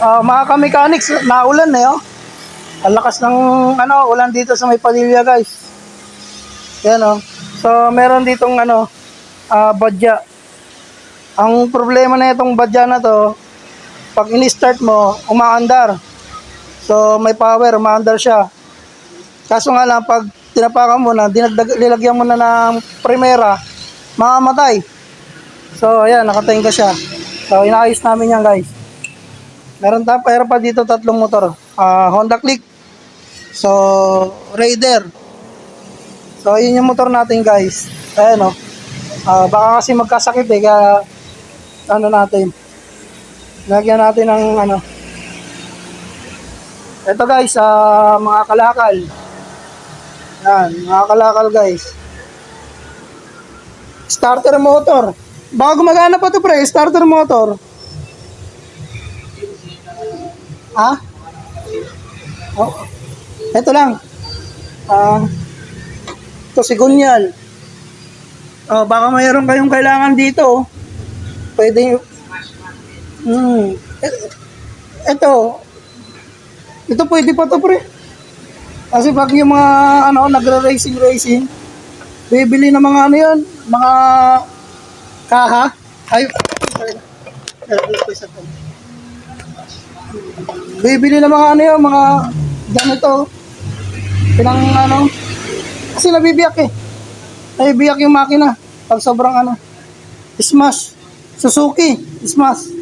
Ah, mga ka-mechanics, naulan na yun. Ang lakas ng ano, ulan dito sa may Padilla, guys. Yan oh. So, meron ditong ano, ah, badya. Ang problema na itong badya na to, pag ini-start mo, umaandar. So, may power, umaandar siya. Kaso nga lang, pag tinapakan mo na, dinagdag, lilagyan mo na ng primera, mamamatay. So, ayan, nakatingin ka siya. So, inaayos namin yan, guys. Meron tayo, pero pa dito tatlong motor. Ah, Honda Click. So, Raider. So, yun yung motor natin, guys. Ayan, oh. Ah, baka kasi magkasakit, eh, kaya, ano natin, lagyan natin ng, ano, ito guys, ah, mga kalakal. Yan, mga kalakal guys. Starter motor. Baka gumagana pa to pre, starter motor. Ha? Oh, ito lang. Ah, ito si Gunyan. Oh, baka mayroon kayong kailangan dito. oh. Pwede Hmm. Ito, ito pwede pa to pre. Kasi pag yung mga ano, nagre-racing racing, bibili ng mga ano yan, mga kaha. Ay, sorry. Bibili ng mga ano yan, mga ganito. Pinang ano, kasi nabibiyak eh. Nabibiyak yung makina pag sobrang ano. Smash. Suzuki. Smash.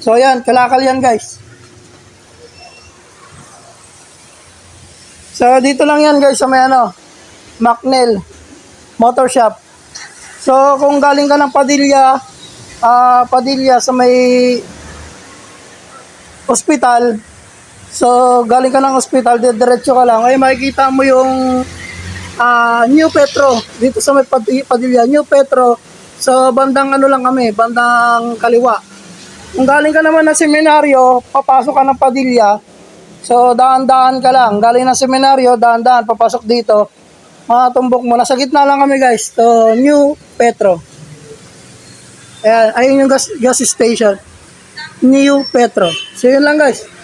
So yan, kalakal yan guys. So dito lang yan guys sa may ano, Macnel Motor Shop. So kung galing ka ng Padilla, ah Padilla sa may hospital, so galing ka ng hospital, diretso ka lang, ay makikita mo yung ah New Petro dito sa may Pad- Padilla, New Petro. So bandang ano lang kami, bandang kaliwa. Kung galing ka naman ng seminaryo, papasok ka ng Padilla, so daan-daan ka lang. Galing ng seminaryo, daan-daan, papasok dito. Mga tumbok mo, nasa gitna lang kami guys, to New Petro. Ayan, ayun yung gas, gas station. New Petro. So yun lang guys.